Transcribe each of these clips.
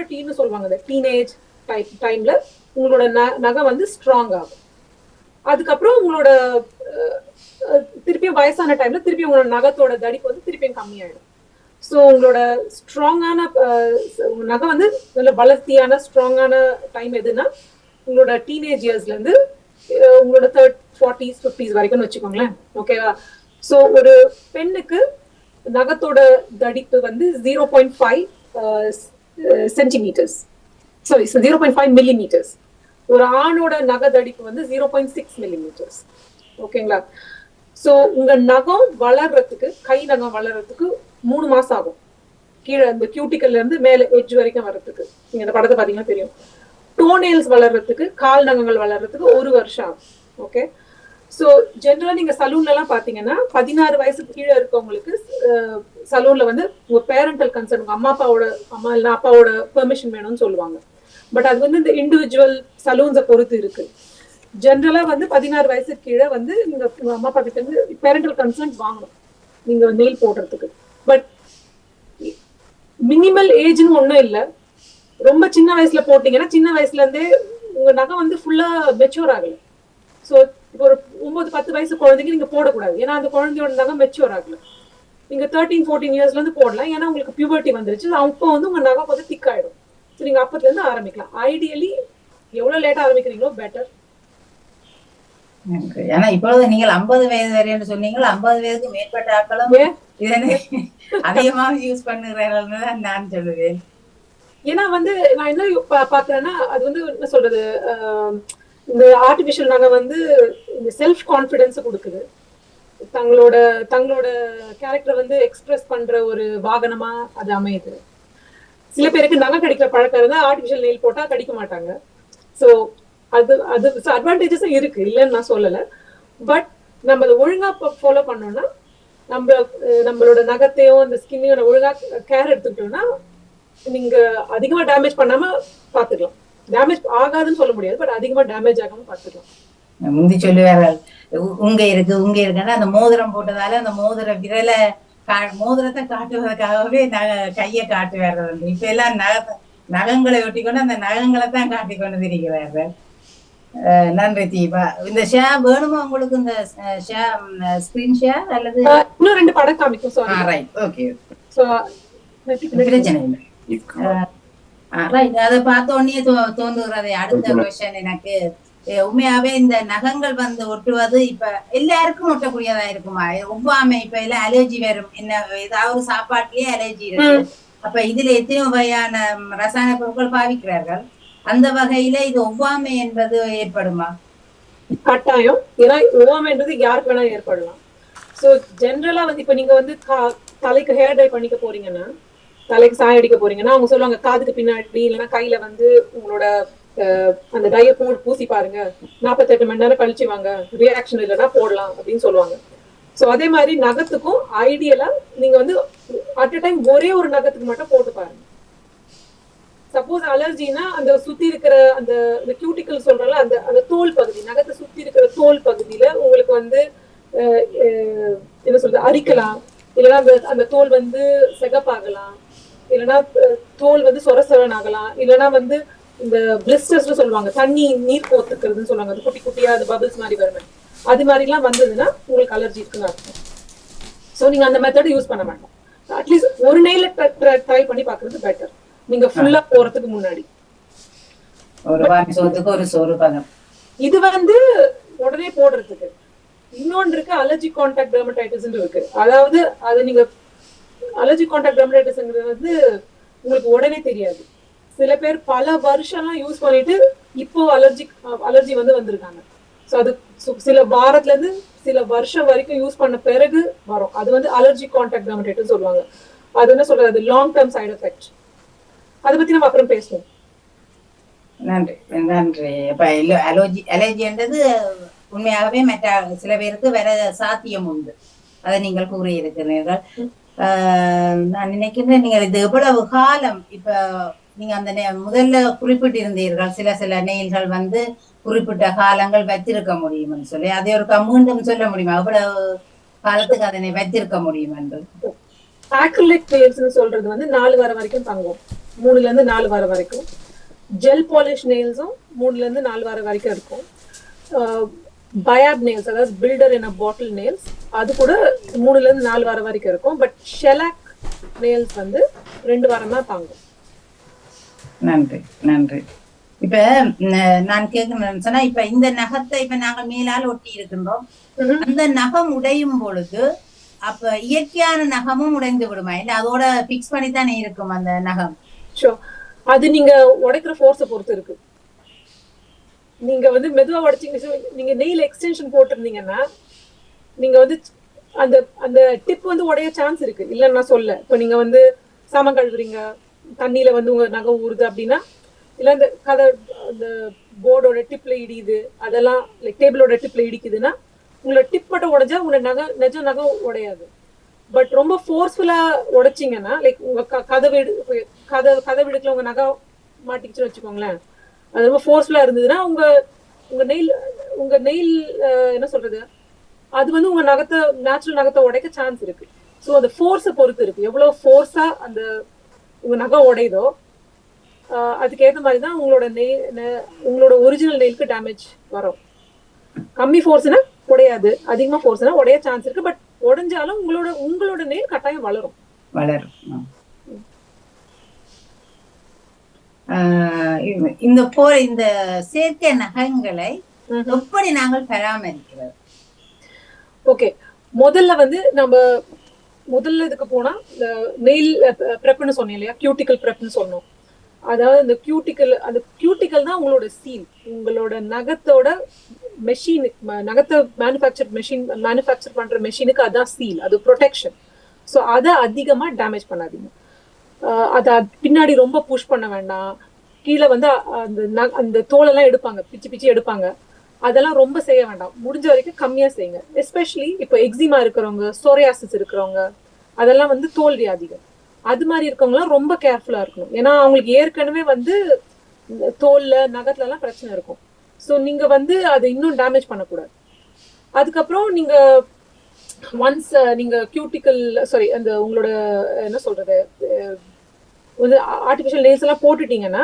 பியூபர்ட்டின்னு சொல்லுவாங்க இந்த டீனேஜ் டைம்ல உங்களோட நகை வந்து ஸ்ட்ராங் ஆகும். அதுக்கப்புறம் உங்களோட திருப்பியும் வயசான டைம்ல திருப்பி உங்களோட நகத்தோட தடிப்பு வந்து திருப்பியும் கம்மியாயிடும். ஸோ உங்களோட ஸ்ட்ராங்கான நகை வந்து நல்ல வளர்த்தியான ஸ்ட்ராங்கான டைம் எதுன்னா உங்களோட டீனேஜ் இயர்ஸ்ல இருந்து உங்களோட தேர்ட் ஃபார்ட்டிஸ் ஃபிஃப்டிஸ் வரைக்கும்னு வச்சுக்கோங்களேன். ஓகேவா ஸோ ஒரு பெண்ணுக்கு நகத்தோட தடிப்பு வந்து zero point five centimetres sorry zero point five millimetres ஒரு ஆணோட நகதடிப்பு வந்து ஜீரோ பாயிண்ட் சிக்ஸ் மில்லிமீட்டர்ஸ் ஓகேங்களா ஸோ உங்க நகம் வளர்றதுக்கு கை நகம் வளர்றதுக்கு மூணு மாசம் ஆகும். கீழே இந்த கியூட்டிக்கல்ல இருந்து மேல எட்ஜ் வரைக்கும் வர்றதுக்கு. நீங்க இந்த படத்தை பாத்தீங்கன்னா தெரியும். டோனேல்ஸ் வளர்றதுக்கு கால் நகங்கள் வளர்றதுக்கு ஒரு வருஷம் ஆகும். ஓகே ஸோ ஜென்ரலாக நீங்கள் சலூன்லலாம் பார்த்தீங்கன்னா பதினாறு வயசுக்கு கீழே இருக்கவங்களுக்கு சலூனில் வந்து உங்கள் பேரண்டல் கன்சர்ன் உங்கள் அம்மா அப்பாவோட அம்மா இல்லை அப்பாவோட பெர்மிஷன் வேணும்னு சொல்லுவாங்க. பட் அது வந்து இந்த இண்டிவிஜுவல் சலூன்ஸை பொறுத்து இருக்கு. ஜென்ரலாக வந்து பதினாறு வயசுக்கு கீழே வந்து நீங்கள் உங்கள் அம்மா அப்பா கிட்ட இருந்து பேரண்டல் கன்சர்ன் வாங்கணும் நீங்கள் நெயில் போடுறதுக்கு. பட் மினிமல் ஏஜ்னு ஒன்றும் இல்லை. ரொம்ப சின்ன வயசுல போட்டீங்கன்னா சின்ன வயசுல இருந்தே உங்க நகை வந்து ஃபுல்லா மெச்சூர் ஆகல. ஸோ இப்போ ஒரு ஒன்பது பத்து வயசு குழந்தைக்கு நீங்க போடக்கூடாது. ஏன்னா அந்த குழந்தையோட நகை மெச்சூர் ஆகல. நீங்க தேர்ட்டீன் ஃபோர்டீன் இயர்ஸ்ல இருந்து போடலாம். ஏன்னா உங்களுக்கு பியூபர்ட்டி வந்துருச்சு. அப்போ வந்து உங்க நகை கொஞ்சம் திக் ஆயிடும். ஸோ நீங்க அப்பத்துல இருந்து ஆரம்பிக்கலாம். ஐடியலி எவ்வளவு லேட்டா ஆரம்பிக்கிறீங்களோ பெட்டர். ஆனா இப்பொழுது நீங்கள் ஐம்பது வயது வரைன்னு சொன்னீங்க ஐம்பது வயதுக்கு மேற்பட்ட ஆட்களும்? இதனை அதிகமாக யூஸ் பண்ணுகிறார்கள் தான் நான் சொல்லுவேன். ஏன்னா வந்து நான் என்ன பாக்குறேன்னா அது வந்து என்ன சொல்றது இந்த ஆர்டிபிஷியல் நகை வந்து இந்த செல்ஃப் கான்ஃபிடென்ஸை கொடுக்குது. தங்களோட தங்களோட கேரக்டரை வந்து எக்ஸ்பிரஸ் பண்ற ஒரு வாகனமா அது அமையுது. சில பேருக்கு நகை கடிக்கிற பழக்கம் இருந்தால் ஆர்டிஃபிஷியல் நெயில் போட்டா கடிக்க மாட்டாங்க. ஸோ அது அது அட்வான்டேஜஸும் இருக்கு. இல்லைன்னு நான் சொல்லலை. பட் நம்ம அதை ஒழுங்கா ஃபாலோ பண்ணோம்னா நம்ம நம்மளோட நகத்தையும் அந்த ஸ்கின்னையும் ஒழுங்கா கேர் எடுத்துக்கிட்டோம்னா நீங்க அதிகமா டேமேஜ் பண்ணாம பாத்துக்கலாம் டேமேஜ் ஆகாதுன்னு சொல்ல முடியாது பட் அதிகமா டேமேஜ் ஆகாம பாத்துக்கலாம் முந்தி சொல்லுவார்கள் உங்க இருக்கு உங்க இருக்குன்னா அந்த மோதிரம் போட்டதால அந்த மோதிர விரலை கா- மோதிரத்தை காட்டுவதற்காகவே நக கையை காட்டுவார்கள் இப்ப எல்லாம் நக நகங்களை ஒட்டிக்கொண்டு அந்த நகங்களை தான் காட்டிக்கொண்டு திரிகிறார்கள். நன்றி தீபா. இந்த ஷே வேணுமா உங்களுக்கு இந்த ஷே ஸ்கிரீன் ஷேர் அல்லது? இன்னும் ரெண்டு படம் காமிக்கும் சாரி ரைட் ஓகே ஸோ பிரச்சனை இல்லை. அதை பார்த்த உடனே தோன்றுகிறது. அடுத்த கொஸ்டின் எனக்கு. உண்மையாவே இந்த நகங்கள் வந்து ஒட்டுவது இப்ப எல்லாருக்கும் ஒட்டக்கூடியதா இருக்குமா? ஒவ்வாமை இப்ப எல்லாம் அலர்ஜி வரும் என்ன ஏதாவது சாப்பாட்டுலயே அலர்ஜி இருக்கு. அப்ப இதுல எத்தனை வகையான ரசாயன பொருட்கள் பாவிக்கிறார்கள். அந்த வகையில இது ஒவ்வாமை என்பது ஏற்படுமா? கட்டாயம். ஏன்னா ஓவாமைன்றது யாருக்கு வேணா ஏற்படலாம். ஸோ ஜென்ரலா வந்து இப்போ நீங்க வந்து தலைக்கு ஹேர் டை பண்ணிக்க போறீங்கன்னா தலைக்கு சாயம் அடிக்க போறீங்கன்னா அவங்க சொல்லுவாங்க காதுக்கு பின்னாடி இல்லைன்னா கையில வந்து உங்களோட அந்த டைய போட்டு பூசி பாருங்க. நாற்பத்தெட்டு மணி நேரம் கழிச்சு வாங்க. ரியாக்ஷன் இல்லைன்னா போடலாம் அப்படின்னு சொல்லுவாங்க. ஸோ அதே மாதிரி நகத்துக்கும் ஐடியலா நீங்க வந்து அட் அ டைம் ஒரே ஒரு நகத்துக்கு மட்டும் போட்டு பாருங்க. சப்போஸ் அலர்ஜினா அந்த சுத்தி இருக்கிற அந்த அந்த கியூட்டிக்கல் சொல்றல அந்த அந்த தோல் பகுதி நகத்தை சுத்தி இருக்கிற தோல் பகுதியில உங்களுக்கு வந்து அஹ், என்ன சொல்றது அரிக்கலாம். இல்லைன்னா அந்த அந்த தோல் வந்து செகப்பாகலாம். இல்லைன்னா தோல் வந்து சொர சொரன் ஆகலாம். இல்லைன்னா வந்து இந்த பிளிஸ்டர்ஸ்னு சொல்லுவாங்க தண்ணி நீர் கோத்துக்கிறதுன்னு சொல்லுவாங்க. அது குட்டி குட்டியா அந்த பபிள்ஸ் மாதிரி வருமே. அது மாதிரிலாம் வந்ததுன்னா உங்களுக்கு அலர்ஜி இருக்குன்னு அர்த்தம். ஸோ நீங்க அந்த மெத்தட் யூஸ் பண்ண வேண்டாம். அட்லீஸ்ட் ஒரு நெயில ட்ரை பண்ணி பார்க்கிறது பெட்டர் நீங்க ஃபுல்லா போறதுக்கு முன்னாடி. இது வந்து உடனே போடுறதுக்கு. இன்னொன்று இருக்கு அலர்ஜி கான்டாக்ட் டெர்மடைட்டிஸ் இருக்கு. அதாவது அது நீங்க அலர்ஜி கான்டாக்ட் டெர்மடைட்டிஸ்ங்கிறது வந்து உங்களுக்கு உடனே தெரியாது. சில பேர் பல வருஷம்லாம் யூஸ் பண்ணிட்டு இப்போ அலர்ஜி அலர்ஜி வந்து வந்திருக்காங்க. ஸோ அது சு- சில வாரத்துல இருந்து சில வருஷம் வரைக்கும் யூஸ் பண்ண பிறகு வரும். அது வந்து அலர்ஜி கான்டாக்ட் டெர்மடைட்டிஸ் சொல்லுவாங்க. அது என்ன சொல்றது? லாங் டேர்ம் சைடு எஃபெக்ட் அதை பத்தி நம்ம அப்புறம் பேசுவோம். நன்றி. நன்றி. இப்ப அலர்ஜி அலர்ஜின்றது உண்மையாகவே மற்ற சில பேருக்கு வேற சாத்தியம் உண்டு. அதை நீங்கள் கூறியிருக்கிறீர்கள். நான் நினைக்கிறேன் நீங்க இது எவ்வளவு காலம் இப்ப நீங்க அந்த முதல்ல குறிப்பிட்டிருந்தீர்கள். சில சில நெயில்கள் வந்து குறிப்பிட்ட காலங்கள் வச்சிருக்க முடியும்னு சொல்லி அதை ஒரு மீண்டும் சொல்ல முடியுமா? எவ்வளவு காலத்துக்கு அதனை வச்சிருக்க முடியும் என்று? ஆக்ரிலிக் நெயில்ஸ்னு சொல்றது வந்து நாலு வாரம் வரைக்கும் தங்கும். மூணுல இருந்து நாலு வாரம் வரைக்கும். ஜெல் பாலிஷ் நெயில்ஸும் மூணுல இருந்து நாலு வாரம் வரைக்கும் இருக்கும். பயாப் நெயில்ஸ் அதாவது பில்டர் அ பாட்டில் நெயில்ஸ் அது கூட மூணுல இருந்து நாலு வாரம் வரைக்கும் இருக்கும். பட் ஷெலாக் நெயில்ஸ் வந்து ரெண்டு வாரம் தான் தாங்கும். நன்றி நன்றி. இப்ப நான் கேட்கணும் சொன்னா இப்ப இந்த நகத்தை இப்ப நாங்க மேலால் ஒட்டி இருக்கின்றோம். அந்த நகம் உடையும் பொழுது அப்ப இயற்கையான நகமும் உடைந்து விடுமா? இல்ல அதோட பிக்ஸ் பண்ணி தானே இருக்கும் அந்த நகம்? அது நீங்க உடைக்கிற ஃபோர்ஸை பொறுத்து இருக்கு. நீங்க வந்து மெதுவா உடைச்சீங்க. நீங்க நெயில் எக்ஸ்டென்ஷன் போட்டிருந்தீங்கன்னா நீங்க வந்து அந்த அந்த டிப் வந்து உடைய சான்ஸ் இருக்கு. இல்லைன்னு நான் சொல்ல இப்போ நீங்க வந்து சாமம் கழுவுறீங்க தண்ணியில வந்து உங்க நகை ஊறுது அப்படின்னா இல்ல இந்த கதை அந்த போர்டோட டிப்ல இடியுது அதெல்லாம் லைக் டேபிளோட டிப்ல இடிக்குதுன்னா உங்களை டிப் மட்டும் உடைஞ்சா உங்களோட நகை நிஜம் நகை உடையாது. பட் ரொம்ப ஃபோர்ஸ்ஃபுல்லா உடைச்சிங்கன்னா லைக் உங்க க- கதவு கதவு கதவு எடுக்கல உங்க நகை மாட்டிக்கிச்சுன்னு வச்சுக்கோங்களேன் அது ரொம்ப ஃபோர்ஸ்ஃபுல்லா இருந்ததுன்னா உங்க உங்க நெயில் உங்க நெயில் என்ன சொல்றது? அது வந்து உங்க நகத்தை நேச்சுரல் நகத்தை உடைக்க சான்ஸ் இருக்கு. ஸோ அந்த ஃபோர்ஸை பொறுத்து இருக்கு. எவ்வளவு ஃபோர்ஸா அந்த உங்க நகை உடையுதோ ஆஹ் மாதிரி தான் உங்களோட நெய் உங்களோட ஒரிஜினல் நெயிலுக்கு டேமேஜ் வரும். கம்மி ஃபோர்ஸ்னா உடையாது. அதிகமா ஃபோர்ஸ்னா உடைய சான்ஸ் இருக்கு. பட் உடைஞ்சாலும் உங்களோட உங்களோட நெயில் கட்டாயம் வளரும். வளரும். இந்த- போற இந்த செயற்கை நகங்களை எப்படி நாங்கள் பராமரிக்கிறது? ஓகே. முதல்ல வந்து நம்ம முதல்ல இதுக்கு போனா நெயில் ப்ரெப்னு சொன்னேன் இல்லையா? கியூட்டிக்கல் ப்ரெப்னு சொன்னோம். அதாவது இந்த கியூட்டிக்கல் அந்த கியூட்டிக்கல் தான் உங்களோட சீல் உங்களோட நகத்தோட மெஷின் நகத்தை மேனுஃபேக்சர் மெஷின் மேனுஃபேக்சர் பண்ற மெஷினுக்கு அதான் சீல் அது ப்ரொடெக்ஷன் ஸோ அதை அதிகமா டேமேஜ் பண்ணாதீங்க. அதை பின்னாடி ரொம்ப புஷ் பண்ண வேண்டாம். கீழே வந்து அந்த ந- அந்த தோலெல்லாம் எடுப்பாங்க. பிச்சு பிச்சு எடுப்பாங்க. அதெல்லாம் ரொம்ப செய்ய வேண்டாம். முடிஞ்ச வரைக்கும் கம்மியா செய்யுங்க. எஸ்பெஷலி இப்போ எக்ஸிமா இருக்கிறவங்க சோரியாசிஸ் இருக்கிறவங்க அதெல்லாம் வந்து தோல் வியாதிகள். அது மாதிரி இருக்கவங்களாம் ரொம்ப கேர்ஃபுல்லா இருக்கணும். ஏன்னா அவங்களுக்கு ஏற்கனவே வந்து இந்த தோல்ல நகத்துல எல்லாம் பிரச்சனை இருக்கும். ஸோ நீங்க வந்து அதை இன்னும் டேமேஜ் பண்ணக்கூடாது. அதுக்கப்புறம் நீங்க ஒன்ஸ் நீங்க கியூட்டிக்கல் சாரி அந்த உங்களோட என்ன சொல்றது வந்து ஆர்டிஃபிஷியல் நெயில்ஸ் எல்லாம் போட்டுட்டீங்கன்னா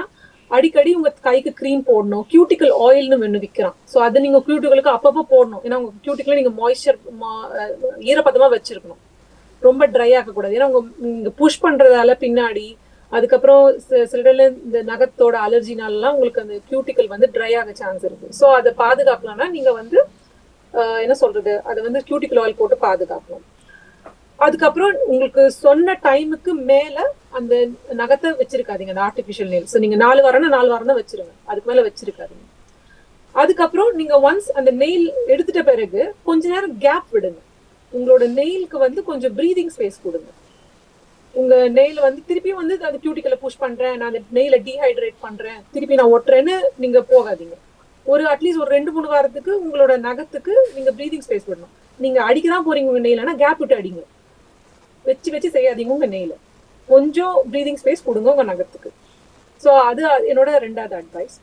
அடிக்கடி உங்க கைக்கு க்ரீம் போடணும் கியூட்டிக்கல் ஆயில்னு ஒன்று விற்கிறான் ஸோ அதை நீங்க கியூட்டிகளுக்கு அப்பப்போ போடணும். ஏன்னா உங்க கியூட்டிக்கல நீங்க மாய்ஸ்சர் ஈரப்பதமா வச்சிருக்கணும். ரொம்ப ட்ரை ஆக்கக்கூடாது ஏன்னா உங்க நீங்க புஷ் பண்றதால பின்னாடி அதுக்கப்புறம் சி- சில இடத்துல இந்த நகத்தோட அலர்ஜினாலலாம் உங்களுக்கு அந்த கியூட்டிக்கல் வந்து ட்ரை ஆக சான்ஸ் இருக்கு. ஸோ அதை பாதுகாக்கலாம்னா நீங்க வந்து என்ன சொல்றது? அதை வந்து கியூட்டிக்கல் ஆயில் போட்டு பாதுகாக்கணும். அதுக்கப்புறம் உங்களுக்கு சொன்ன டைமுக்கு மேல அந்த நகத்தை வச்சிருக்காதீங்க அந்த ஆர்டிபிஷியல் நெயில் ஸோ நீங்க நாலு வாரம்னா நாலு வாரம் தான் வச்சிருங்க. அதுக்கு மேல வச்சிருக்காதீங்க. அதுக்கப்புறம் நீங்க ஒன்ஸ் அந்த நெயில் எடுத்துட்ட பிறகு கொஞ்ச நேரம் கேப் விடுங்க. உங்களோட நெயிலுக்கு வந்து கொஞ்சம் ப்ரீதிங் ஸ்பேஸ் கொடுங்க. உங்க நெயில் வந்து திருப்பியும் வந்து அந்த கியூட்டிக்கலை புஷ் பண்றேன் நான் அந்த நெயில டீஹைட்ரேட் பண்றேன் திருப்பி நான் ஒட்டுறேன்னு நீங்க போகாதீங்க. ஒரு அட்லீஸ்ட் ஒரு ரெண்டு மூணு வாரத்துக்கு உங்களோட நகத்துக்கு நீங்க ப்ரீதிங் ஸ்பேஸ் விடணும். நீங்க அடிக்க தான் போறீங்க உங்க ஆனால் கேப் விட்டு அடிங்க. வச்சு வச்சு செய்யாதீங்க உங்க நெயில கொஞ்சம் ப்ரீதிங் ஸ்பேஸ் கொடுங்க உங்க நகத்துக்கு. ஸோ அது என்னோட ரெண்டாவது அட்வைஸ்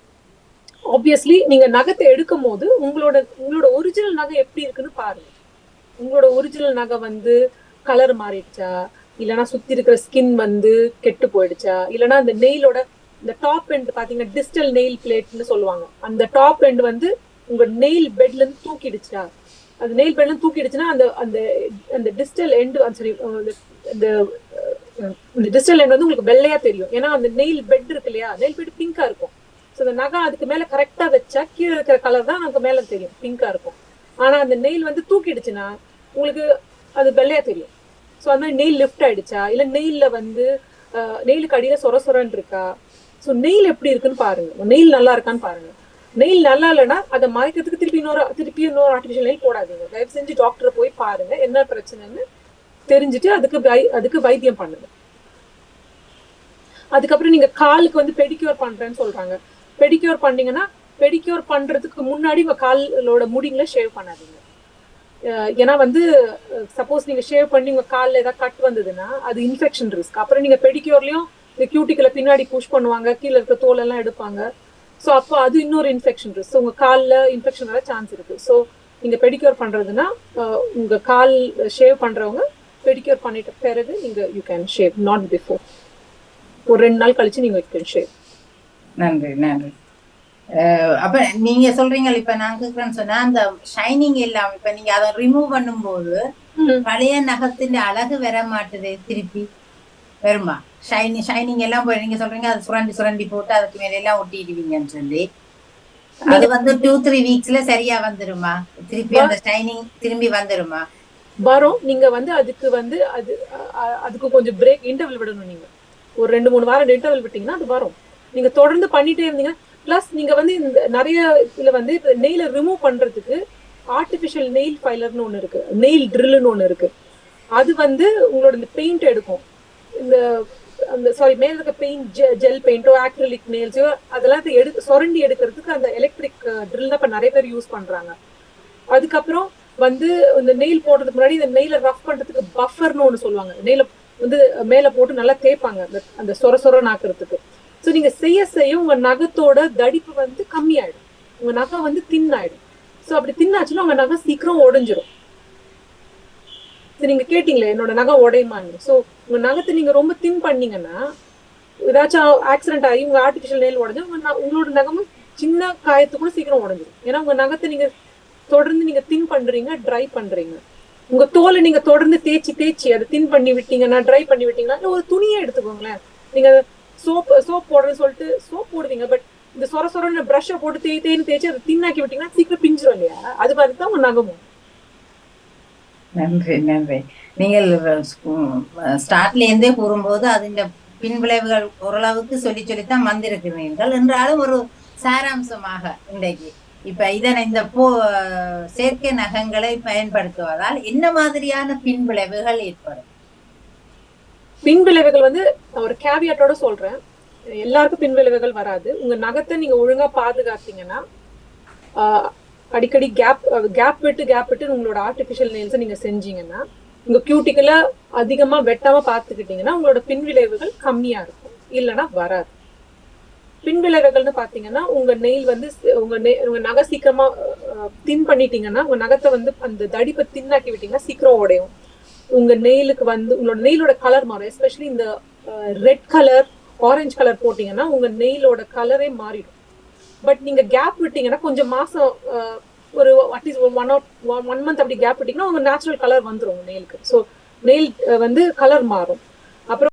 ஆப்வியஸ்லி நீங்க நகத்தை எடுக்கும் போது உங்களோட உங்களோட ஒரிஜினல் நகை எப்படி இருக்குன்னு பாருங்க. உங்களோட ஒரிஜினல் நகை வந்து கலர் மாறிடுச்சா? இல்லைன்னா சுத்தி இருக்கிற ஸ்கின் வந்து கெட்டு போயிடுச்சா? இல்லைன்னா அந்த நெயிலோட இந்த டாப் எண்ட் பாத்தீங்கன்னா டிஸ்டல் நெயில் பிளேட்னு சொல்லுவாங்க. அந்த டாப் எண்ட் வந்து உங்க நெயில் பெட்ல இருந்து தூக்கிடுச்சா? அந்த நெயில் பெட்ல இருந்து தூக்கிடுச்சுன்னா அந்த அந்த அந்த டிஜிட்டல் எண்ட் சாரி இந்த இந்த டிஸ்டல் லைன் வந்து உங்களுக்கு வெள்ளையா தெரியும். ஏன்னா அந்த நெயில் பெட் இருக்கு இல்லையா? நெயில் பெட் பிங்கா இருக்கும். ஸோ அந்த நகை அதுக்கு மேல கரெக்டா வச்சா கீழே இருக்கிற கலர் தான் நமக்கு மேல தெரியும். பிங்கா இருக்கும். ஆனா அந்த நெயில் வந்து தூக்கிடுச்சுன்னா உங்களுக்கு அது வெள்ளையா தெரியும். ஸோ அந்த மாதிரி நெயில் லிஃப்ட் ஆயிடுச்சா? இல்ல நெயில்ல வந்து நெயிலுக்கு அடியில சொர சொரன்னு இருக்கா? ஸோ நெயில் எப்படி இருக்குன்னு பாருங்க. நெயில் நல்லா இருக்கான்னு பாருங்க. நெயில் நல்லா இல்லைன்னா அதை மறைக்கிறதுக்கு திருப்பி இன்னொரு திருப்பி இன்னொரு ஆர்டிஃபிஷியல் நெயில் போடாதீங்க. தயவு செஞ்சு டாக்டரை போய் பாருங்க என்ன பிரச்சனைன்னு தெரிஞ்சுட்டு அதுக்கு வை- அதுக்கு வைத்தியம் பண்ணுங்க. அதுக்கப்புறம் நீங்க காலுக்கு வந்து பெடிக்யூர் பண்றேன்னு சொல்றாங்க. பெடிக்யூர் பண்ணீங்கன்னா பெடிக்யூர் பண்றதுக்கு முன்னாடி உங்க காலோட முடிங்களை ஷேவ் பண்ணாதீங்க. ஏன்னா வந்து சப்போஸ் நீங்க ஷேவ் பண்ணி உங்க காலில் ஏதாவது கட் வந்ததுன்னா அது இன்ஃபெக்ஷன் ரிஸ்க் அப்புறம் நீங்க பெடிக்யூர்லயும் இந்த கியூட்டிக்கல பின்னாடி புஷ் பண்ணுவாங்க கீழே இருக்க தோல் எல்லாம் எடுப்பாங்க. ஸோ அப்போ அது இன்னொரு இன்ஃபெக்ஷன் ரிஸ்க் உங்க காலில் இன்ஃபெக்ஷன் வர சான்ஸ் இருக்கு. ஸோ நீங்க பெடிக்யூர் பண்றதுன்னா உங்க கால் ஷேவ் பண்றவங்க பெடிக்யூர் பண்ணிட்ட பிறகு நீங்க you can shave not before ஒரு ரெண்டு நாள் கழிச்சு நீங்க கேன் ஷேவ் நன்றி நன்றி. அப்ப நீங்க சொல்றீங்க இப்ப நான் கேக்குறேன்னு சொன்னா அந்த ஷைனிங் எல்லாம் இப்ப நீங்க அதை ரிமூவ் பண்ணும்போது பழைய நகத்தின் அழகு வர மாட்டுது திருப்பி. வருமா? ஷைனி ஷைனிங் எல்லாம் போய் நீங்க சொல்றீங்க அது சுரண்டி சுரண்டி போட்டு அதுக்கு மேல எல்லாம் ஒட்டிடுவீங்கன்னு சொல்லி. அது வந்து டூ த்ரீ வீக்ஸ்ல சரியா வந்துருமா? திருப்பி அந்த ஷைனிங் திரும்பி வந்துருமா? வரும். நீங்க வந்து அதுக்கு வந்து அது அதுக்கு கொஞ்சம் பிரேக் இன்டர்வல் விடணும் நீங்க. ஒரு ரெண்டு மூணு வாரம் இன்டர்வல் விட்டீங்கன்னா அது வரும். நீங்க தொடர்ந்து பண்ணிட்டே இருந்தீங்கன்னா பிளஸ் நீங்க வந்து இந்த நிறைய இதுல வந்து நெயில ரிமூவ் பண்றதுக்கு ஆர்டிபிஷியல் நெயில் ஃபைலர்னு ஒன்று இருக்கு. நெயில் ட்ரில்லுன்னு ஒன்று இருக்கு. அது வந்து உங்களோட இந்த பெயிண்ட் எடுக்கும். இந்த அந்த சாரி மேல இருக்க பெயிண்ட் ஜெல் பெயிண்டோ ஆக்ரிலிக் நெயில்ஸோ அதெல்லாம் இதை எடு சொரண்டி எடுக்கிறதுக்கு அந்த எலக்ட்ரிக் ட்ரில் தான் இப்போ நிறைய பேர் யூஸ் பண்றாங்க. அதுக்கப்புறம் வந்து இந்த நெயில் போடுறதுக்கு முன்னாடி இந்த நெயில ரஃப் பண்றதுக்கு பஃபர்னு ஒண்ணு சொல்லுவாங்க. நெயில வந்து மேல போட்டு நல்லா தேய்ப்பாங்க அந்த அந்த சொர சொர நாக்குறதுக்கு ஸோ நீங்க செய்ய செய்ய உங்க நகத்தோட தடிப்பு வந்து கம்மியாயிடும். உங்க நகம் வந்து தின் ஆயிடும் ஸோ அப்படி தின்னாச்சுன்னா உங்க நகம் சீக்கிரம் உடைஞ்சிரும். நீங்க கேட்டீங்களே என்னோட நகம் உடையுமான்னு. ஸோ உங்க நகத்தை நீங்க ரொம்ப தின் பண்ணீங்கன்னா ஏதாச்சும் ஆக்சிடென்ட் ஆகி உங்க ஆர்டிபிஷியல் நெயில் உடஞ்சா உங்க உங்களோட நகமும் சின்ன காயத்து கூட சீக்கிரம் உடஞ்சிடும் ஏன்னா உங்க நகத்தை நீங்க தொடர்ந்து நீங்க தின் பண்றீங்க ட்ரை பண்றீங்க. உங்க தோலை நீங்க தொடர்ந்து தேய்ச்சி தேய்ச்சி அதை தின் பண்ணி விட்டீங்கன்னா ட்ரை பண்ணி விட்டீங்கன்னா ஒரு துணியை எடுத்துக்கோங்களேன். நீங்க சோப் சோப் போடுறேன்னு சொல்லிட்டு சோப் போடுவீங்க பட் இந்த சொர சொரன்னு ப்ரஷ்ஷை போட்டு தேய் தேய்னு தேய்ச்சி அதை தின்னாக்கி விட்டீங்கன்னா சீக்கிரம் பிஞ்சிரும் இல்லையா? அது மாதிரி தான் உங்க நகமும். நன்றி நன்றி. நீங்கள் ஸ்டார்ட்ல இருந்தே கூறும்போது பின் பின்விளைவுகள் ஓரளவுக்கு சொல்லி சொல்லித்தான் வந்திருக்கிறீர்கள். என்றாலும் ஒரு சாராம்சமாக இன்றைக்கு இப்ப இதனை இந்த போ செயற்கை நகங்களை பயன்படுத்துவதால் என்ன மாதிரியான பின்விளைவுகள் ஏற்படும்? பின்விளைவுகள் வந்து நான் ஒரு கேவியாட்டோட சொல்றேன். எல்லாருக்கும் பின்விளைவுகள் வராது. உங்க நகத்தை நீங்க ஒழுங்கா பாதுகாத்தீங்கன்னா அடிக்கடி கேப் கேப் விட்டு கேப் விட்டு உங்களோட ஆர்டிபிஷியல் நெயில்ஸை நீங்க செஞ்சீங்கன்னா உங்க கியூட்டிக்கல அதிகமா வெட்டாம பாத்துக்கிட்டீங்கன்னா உங்களோட பின்விளைவுகள் கம்மியா இருக்கும். இல்லைன்னா வராது. பின்விளைவுகள்னு பார்த்தீங்கன்னா பாத்தீங்கன்னா உங்க நெயில் வந்து உங்க நெ- உங்க நகை சீக்கிரமா தின் பண்ணிட்டீங்கன்னா உங்க நகத்தை வந்து அந்த தடிப்பை தின்னாக்கி விட்டீங்கன்னா சீக்கிரம் உடையும். உங்க நெயிலுக்கு வந்து உங்களோட நெயிலோட கலர் மாறும். எஸ்பெஷலி இந்த ரெட் கலர் ஆரஞ்சு கலர் போட்டீங்கன்னா உங்க நெயிலோட கலரே மாறிடும். பட் நீங்க கேப் விட்டீங்கன்னா கொஞ்சம் மாசம் ஒரு at least one or one month அப்படி கேப் விட்டீங்கன்னா உங்க நேச்சுரல் கலர் வந்துடும் உங்க நெயிலுக்கு ஸோ நெயில் வந்து கலர் மாறும்.